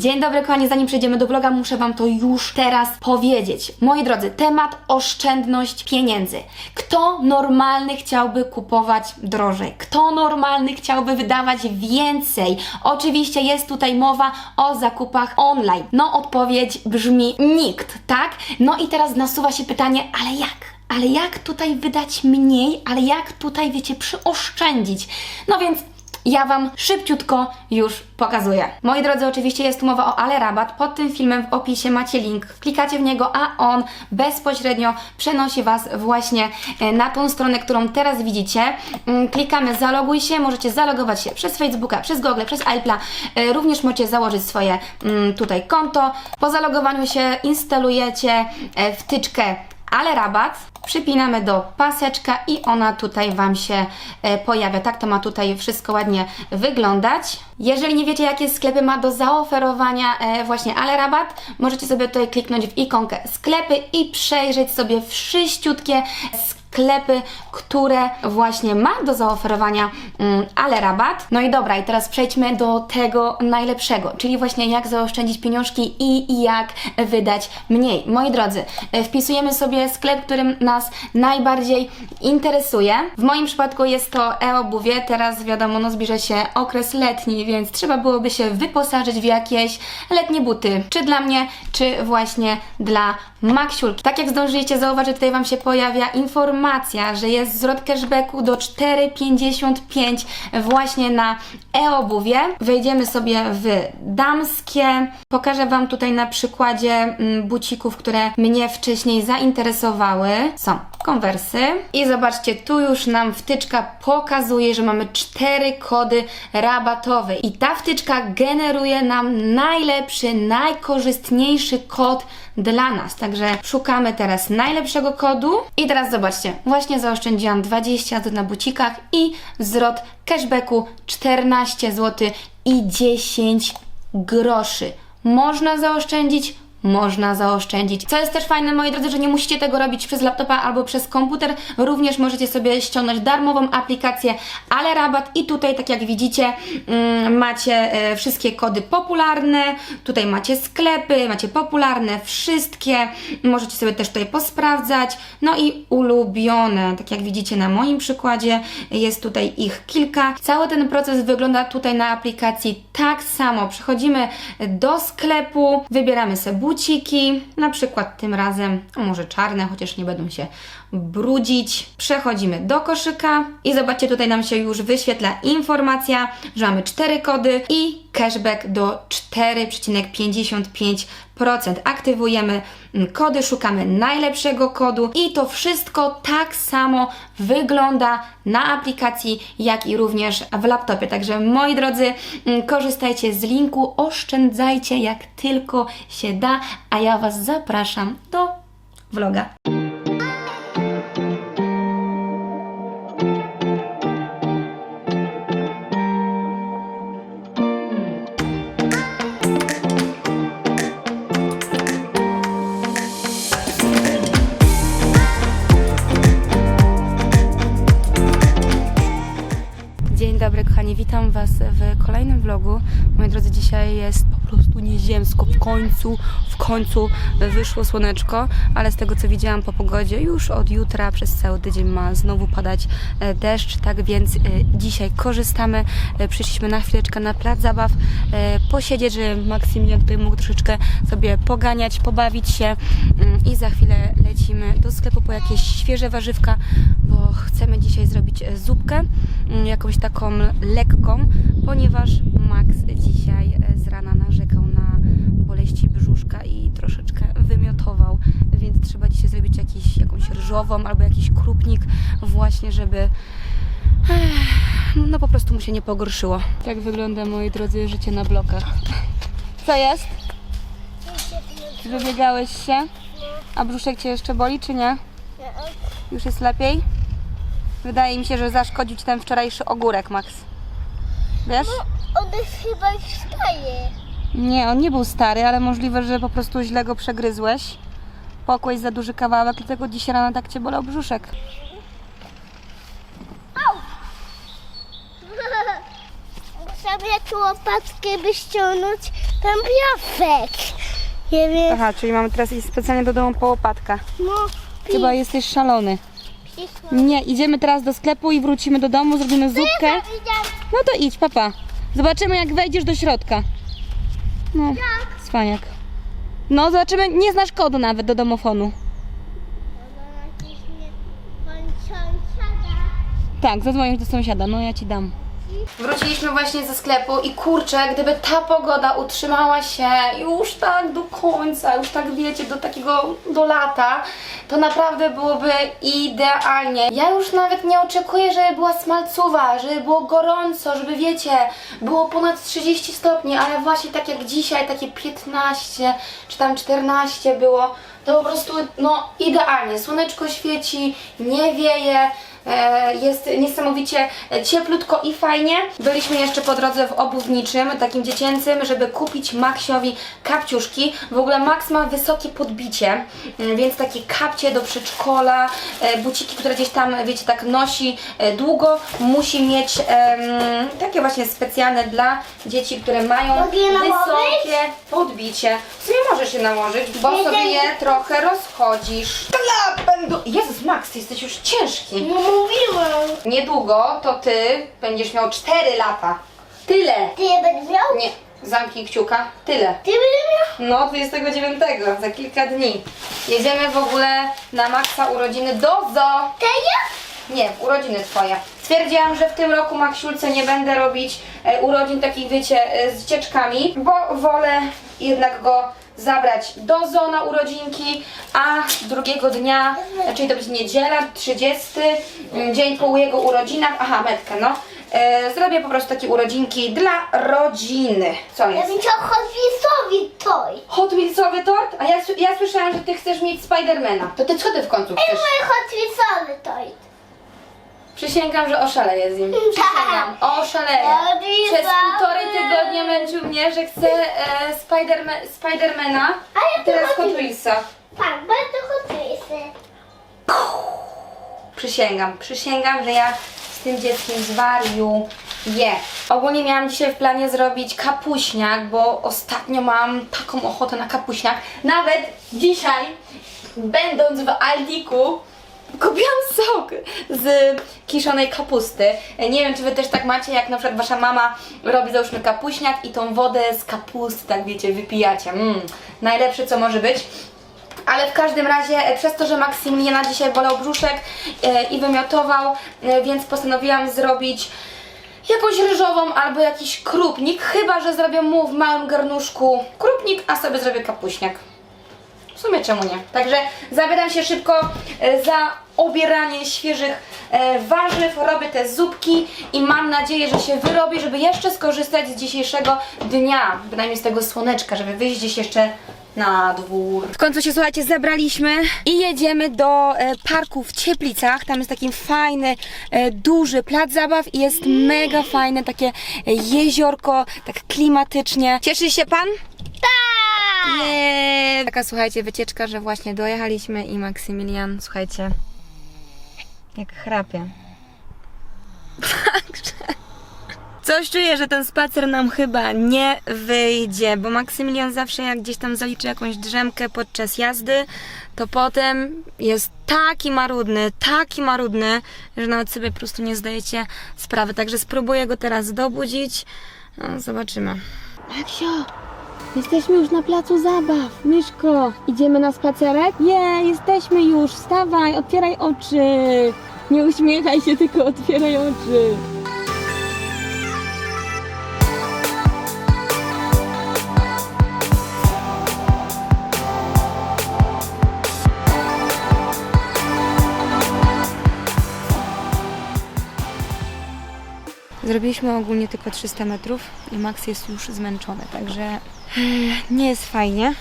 Dzień dobry kochani, zanim przejdziemy do vloga, muszę Wam to już teraz powiedzieć. Moi drodzy, temat oszczędność pieniędzy. Kto normalny chciałby kupować drożej? Kto normalny chciałby wydawać więcej? Oczywiście jest tutaj mowa o zakupach online. No odpowiedź brzmi nikt, tak? No i teraz nasuwa się pytanie, ale jak? Ale jak tutaj wydać mniej, ale jak tutaj, wiecie, przyoszczędzić? No więc ja Wam szybciutko już pokazuję. Moi drodzy, oczywiście jest tu mowa o Ale Rabat. Pod tym filmem w opisie macie link. Klikacie w niego, a on bezpośrednio przenosi Was właśnie e, na tą stronę, którą teraz widzicie. Mm, Klikamy zaloguj się, możecie zalogować się przez Facebooka, przez Google, przez iPla. E, Również możecie założyć swoje mm, tutaj konto. Po zalogowaniu się instalujecie e, wtyczkę ale rabat przypinamy do paseczka i ona tutaj Wam się e, pojawia. Tak to ma tutaj wszystko ładnie wyglądać. Jeżeli nie wiecie, jakie sklepy ma do zaoferowania e, właśnie ale rabat, możecie sobie tutaj kliknąć w ikonkę sklepy i przejrzeć sobie wszyściutkie sklepy, które właśnie ma do zaoferowania mm, ale rabat. No i dobra, i teraz przejdźmy do tego najlepszego, czyli właśnie jak zaoszczędzić pieniążki i jak wydać mniej. Moi drodzy, e, wpisujemy sobie sklep, którym nas najbardziej interesuje. W moim przypadku jest to e-obuwie. Teraz wiadomo, no zbliża się okres letni, więc trzeba byłoby się wyposażyć w jakieś letnie buty. Czy dla mnie, czy właśnie dla Maksiulki. Tak jak zdążyliście zauważyć, tutaj Wam się pojawia informacja, że jest zwrot cashbacku do 4,55 właśnie na e-obuwie. Wejdziemy sobie w damskie. Pokażę Wam tutaj na przykładzie mm, bucików, które mnie wcześniej zainteresowały. Są konwersy. I zobaczcie, tu już nam wtyczka pokazuje, że mamy cztery kody rabatowe. I ta wtyczka generuje nam najlepszy, najkorzystniejszy kod dla nas. Także szukamy teraz najlepszego kodu. I teraz zobaczcie, właśnie zaoszczędziłam 20 zł na bucikach i zwrot cashbacku 14 zł i 10 groszy. Można zaoszczędzić, można zaoszczędzić. Co jest też fajne, moi drodzy, że nie musicie tego robić przez laptopa albo przez komputer. Również możecie sobie ściągnąć darmową aplikację Ale Rabat i tutaj, tak jak widzicie, mm, macie e, wszystkie kody popularne. Tutaj macie sklepy, macie popularne, wszystkie. Możecie sobie też tutaj posprawdzać. No i ulubione, tak jak widzicie na moim przykładzie, jest tutaj ich kilka. Cały ten proces wygląda tutaj na aplikacji tak samo. Przechodzimy do sklepu, wybieramy sobie buciki, na przykład tym razem, może czarne, chociaż nie będą się brudzić. Przechodzimy do koszyka i zobaczcie, tutaj nam się już wyświetla informacja, że mamy cztery kody i cashback do 4,55%. Aktywujemy mm, kody, szukamy najlepszego kodu i to wszystko tak samo wygląda na aplikacji, jak i również w laptopie. Także moi drodzy, mm, korzystajcie z linku, oszczędzajcie jak tylko się da, a ja Was zapraszam do vloga. Kochani, witam Was w kolejnym vlogu. Moi drodzy, dzisiaj jest prostu nieziemsko. W końcu, w końcu wyszło słoneczko, ale z tego co widziałam po pogodzie, już od jutra przez cały tydzień ma znowu padać e, deszcz, tak więc e, dzisiaj korzystamy. E, Przyszliśmy na chwileczkę na plac zabaw, posiedzieć, żeby Maksymilian tutaj mógł troszeczkę sobie poganiać, pobawić się mm, i za chwilę lecimy do sklepu po jakieś świeże warzywka, bo chcemy dzisiaj zrobić zupkę, mm, jakąś taką lekką, ponieważ Max dzisiaj e, z rana narzekał na brzuszka i troszeczkę wymiotował, więc trzeba dzisiaj zrobić jakiś, jakąś ryżową albo jakiś krupnik właśnie, żeby no po prostu mu się nie pogorszyło. Tak wygląda, moi drodzy, życie na blokach. Co jest? Wybiegałeś się? A brzuszek Cię jeszcze boli, czy nie? Już jest lepiej? Wydaje mi się, że zaszkodził Ci ten wczorajszy ogórek, Max. Wiesz? On jest chyba już staje. Nie, on nie był stary, ale możliwe, że po prostu źle go przegryzłeś. Pokłeś za duży kawałek, dlatego dziś rano tak Cię bolał brzuszek. Muszę tu łopatkę by ściągnąć, Tam piasek. Nie wiem. Aha, czyli mamy teraz iść specjalnie do domu po łopatkę. No, Chyba jesteś szalony. Nie, idziemy teraz do sklepu i wrócimy do domu, zrobimy zupkę. No to idź, papa. Zobaczymy jak wejdziesz do środka. No, cwaniak. No, zobaczymy, nie znasz kodu nawet do domofonu. Tak, zadzwonisz do sąsiada, no ja ci dam. Wróciliśmy właśnie ze sklepu i kurczę, gdyby ta pogoda utrzymała się już tak do końca, już tak wiecie, do takiego, do lata, to naprawdę byłoby idealnie. Ja już nawet nie oczekuję, żeby była smalcowa, żeby było gorąco, żeby wiecie, było ponad 30 stopni, ale właśnie tak jak dzisiaj, takie 15 czy tam 14 było, to po prostu no idealnie. Słoneczko świeci, nie wieje, Jest niesamowicie cieplutko i fajnie. Byliśmy jeszcze po drodze w obuwniczym, takim dziecięcym, żeby kupić Maxiowi kapciuszki. W ogóle Max ma wysokie podbicie, mm, więc takie kapcie do przedszkola, e, buciki, które gdzieś tam, wiecie, tak nosi e, długo, musi mieć em, takie właśnie specjalne dla dzieci, które mają wysokie podbicie. W sumie możesz je nałożyć, bo sobie je trochę rozchodzisz. Ja będę... Jezus Max, ty jesteś już ciężki. No mówiłam. Niedługo to ty będziesz miał 4 lata. Tyle. Ty je będziesz miał? Nie, zamknij kciuka. Tyle. Ty będziesz miał? No, 29, za kilka dni. Jedziemy w ogóle na Maxa urodziny do zoo. Ty je? Nie, urodziny twoje. Stwierdziłam, że w tym roku Maksiulce nie będę robić e, urodzin takich, wiecie, e, z cieczkami, bo wolę jednak go zabrać do zoo na urodzinki, a drugiego dnia, czyli to będzie niedziela, 30, mm, dzień po jego urodzinach, aha, metkę, no, e, zrobię po prostu takie urodzinki dla rodziny. Co Ja jest? bym chciał Hotwheelsowi toy. Hot Wheelsowy tort? A ja, s- ja słyszałam, że ty chcesz mieć Spidermana. To ty co ty w końcu chcesz? mój Hotwheelsowy toy. Przysięgam, że oszaleję z nim. Przysięgam. Oszaleję. Przez półtorej tygodnia męczył mnie, że chce e, Spiderma Spidermana. A ja I teraz to Hot Wheelsa. Tak, bardzo Hotwheelsy. Przysięgam, przysięgam, że ja z tym dzieckiem zwariuję. Ogólnie miałam dzisiaj w planie zrobić kapuśniak, bo ostatnio mam taką ochotę na kapuśniak. Nawet dzisiaj, będąc w Aldiku, kupiłam sok z kiszonej kapusty. Nie wiem, czy wy też tak macie, jak na przykład wasza mama robi załóżmy kapuśniak i tą wodę z kapusty, tak wiecie, wypijacie. Mmm, najlepsze co może być. Ale w każdym razie, e, przez to, że Maksymiliana dzisiaj bolał brzuszek e, i wymiotował, e, więc postanowiłam zrobić jakąś ryżową albo jakiś krupnik, chyba że zrobię mu w małym garnuszku krupnik, a sobie zrobię kapuśniak. W sumie czemu nie? Także zabieram się szybko e, za obieranie świeżych e, warzyw, robię te zupki i mam nadzieję, że się wyrobi, żeby jeszcze skorzystać z dzisiejszego dnia, bynajmniej z tego słoneczka, żeby wyjść gdzieś jeszcze na dwór. W końcu się, słuchajcie, zebraliśmy i jedziemy do e, parku w Cieplicach. Tam jest taki fajny, e, duży plac zabaw i jest mega fajne takie e, jeziorko, tak klimatycznie. Cieszy się Pan? Nie. Taka słuchajcie, wycieczka, że właśnie dojechaliśmy i Maksymilian, słuchajcie, jak chrapie. Także. Coś czuję, że ten spacer nam chyba nie wyjdzie, bo Maksymilian zawsze jak gdzieś tam zaliczy jakąś drzemkę podczas jazdy, to potem jest taki marudny, taki marudny, że nawet sobie po prostu nie zdajecie sprawy. Także spróbuję go teraz dobudzić. No, zobaczymy. Maksio, Jesteśmy już na placu zabaw. Myszko, idziemy na spacerek? Je, jesteśmy już. Wstawaj, otwieraj oczy. Nie uśmiechaj się, tylko otwieraj oczy. Zrobiliśmy ogólnie tylko 300 metrów i Max jest już zmęczony, także nie jest fajnie.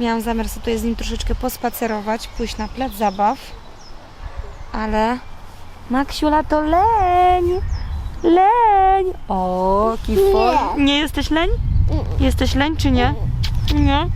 Miałam zamiar sobie tutaj z nim troszeczkę pospacerować, pójść na plac zabaw, ale Maksiula to leń! Leń! O, kifor. Nie. nie jesteś leń? Jesteś leń czy nie? Nie?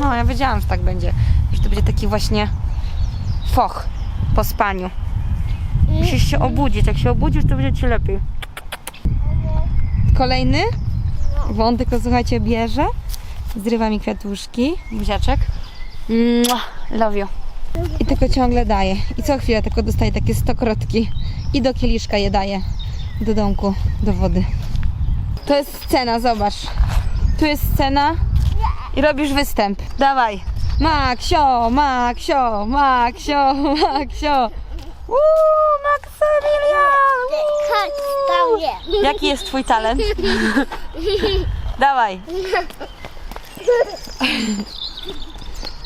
No, ja wiedziałam, że tak będzie. Że to będzie taki właśnie foch po spaniu. Musisz się obudzić. Jak się obudzisz, to będzie ci lepiej. Kolejny? Bo on tylko, słuchajcie, bierze, zrywa mi kwiatuszki, buziaczek. Love you. I tylko ciągle daje. I co chwilę tylko dostaje takie stokrotki. I do kieliszka je daje. Do domku, do wody. To jest scena, zobacz. Tu jest scena i robisz występ. Dawaj. Maksio, Maksio, Maksio, Maksio. Uuu, Maksymilian! Chodź do mnie. Jaki jest twój talent? Dawaj.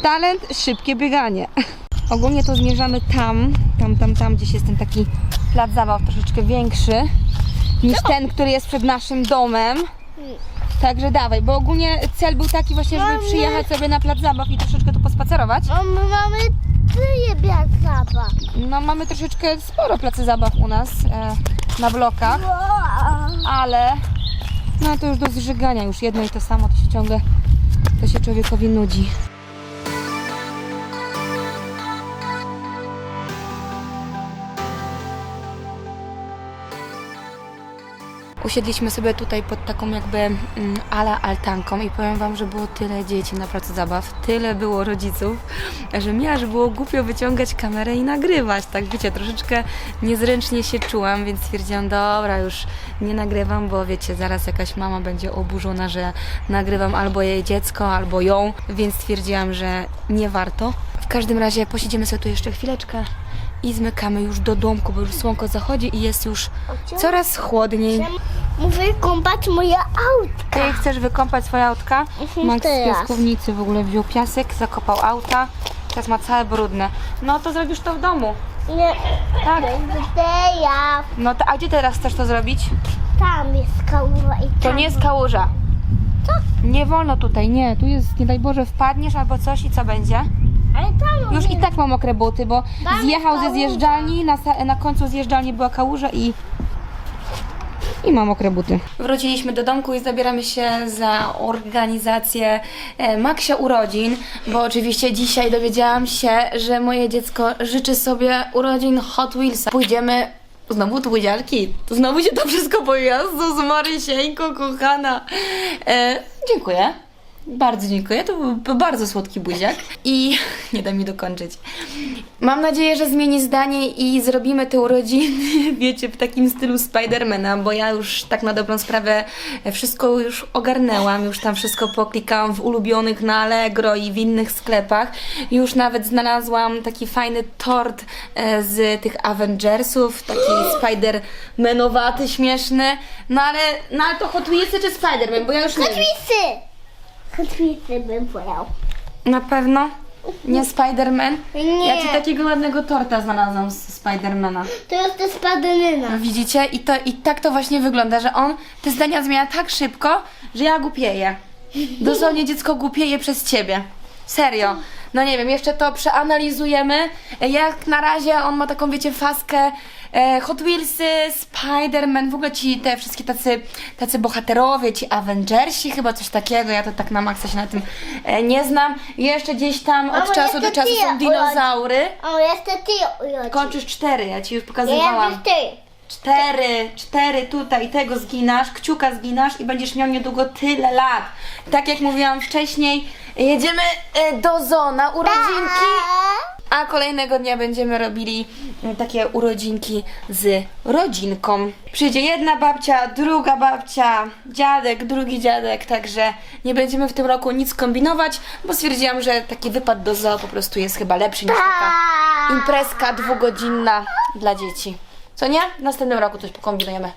Talent, szybkie bieganie. Ogólnie to zmierzamy tam, tam, tam, tam, gdzieś jest ten taki plac zabaw troszeczkę większy niż ten, który jest przed naszym domem. Także dawaj, bo ogólnie cel był taki właśnie, żeby Mamy- przyjechać sobie na plac zabaw i troszeczkę tu pospacerować. No, my mamy tyle biazaba. No mamy troszeczkę sporo placy zabaw u nas e, na blokach. ale no to już do zżygania już jedno i to samo, to się ciągle, to się człowiekowi nudzi. Usiedliśmy sobie tutaj pod taką jakby mm, ala altanką i powiem Wam, że było tyle dzieci na placu zabaw, tyle było rodziców, że mi aż było głupio wyciągać kamerę i nagrywać. Tak wiecie, troszeczkę niezręcznie się czułam, więc stwierdziłam, dobra, już nie nagrywam, bo wiecie, zaraz jakaś mama będzie oburzona, że nagrywam albo jej dziecko, albo ją, więc stwierdziłam, że nie warto. W każdym razie posiedzimy sobie tu jeszcze chwileczkę i zmykamy już do domku, bo już słonko zachodzi i jest już coraz chłodniej. Mówię kąpać moje autka. Ty chcesz wykąpać swoje autka? Mhm, Max z teraz. piaskownicy w ogóle wziął piasek, zakopał auta, teraz ma całe brudne. No to zrobisz to w domu. Nie, Tak. będę ja. No to, a gdzie teraz chcesz to zrobić? Tam jest kałuża i tam. To nie jest kałuża. Co? Nie wolno tutaj, nie. Tu jest, nie daj Boże, wpadniesz albo coś i co będzie? Ale tam Już i tak mam mokre buty, bo Tam zjechał jest ze kałuża. zjeżdżalni, na, sa- na końcu zjeżdżalni była kałuża i i mam mokre buty. Wróciliśmy do domku i zabieramy się za organizację e, Maksia urodzin, bo oczywiście dzisiaj dowiedziałam się, że moje dziecko życzy sobie urodzin Hot Wheelsa. Pójdziemy Znowu tu buziarki. Znowu się to wszystko pojazdu z Marysieńką, kochana. E, dziękuję. Bardzo dziękuję, to był, bardzo słodki buziak i nie da mi dokończyć. Mam nadzieję, że zmieni zdanie i zrobimy te urodziny, wiecie, w takim stylu Spidermana, bo ja już tak na dobrą sprawę wszystko już ogarnęłam, już tam wszystko poklikałam w ulubionych na Allegro i w innych sklepach. Już nawet znalazłam taki fajny tort e, z tych Avengersów, taki Spidermanowaty, śmieszny. No ale, no ale to Hot Wheelsy czy Spiderman, bo ja już nie wiem. Kotwicy! Kotwicy bym wolał. Na pewno? Nie Spider-Man? Nie. Ja ci takiego ładnego torta znalazłam z Spidermana. To jest te spadynyna. Widzicie? I, to, I tak to właśnie wygląda, że on te zdania zmienia tak szybko, że ja głupieję. Dosłownie dziecko głupieje przez ciebie. Serio. No nie wiem, jeszcze to przeanalizujemy. Jak na razie on ma taką, wiecie, faskę e, Hot Wheelsy, Spider-Man, w ogóle ci te wszystkie tacy, tacy bohaterowie, ci Avengersi, chyba coś takiego. Ja to tak na maksa się na tym e, nie znam. Jeszcze gdzieś tam od Mamo, czasu do jeszcze czasu są dinozaury. O, jeszcze ty urodzi. Kończysz cztery, ja ci już Ja pokazywałam. ty. Cztery, cztery tutaj, tego zginasz, kciuka zginasz i będziesz miał niedługo tyle lat. Tak jak mówiłam wcześniej, jedziemy e, do Zona urodzinki, a kolejnego dnia będziemy robili e, takie urodzinki z rodzinką. Przyjdzie jedna babcia, druga babcia, dziadek, drugi dziadek, także nie będziemy w tym roku nic kombinować, bo stwierdziłam, że taki wypad do zoo po prostu jest chyba lepszy niż taka imprezka dwugodzinna dla dzieci. Co nie? W następnym roku coś pokombinujemy.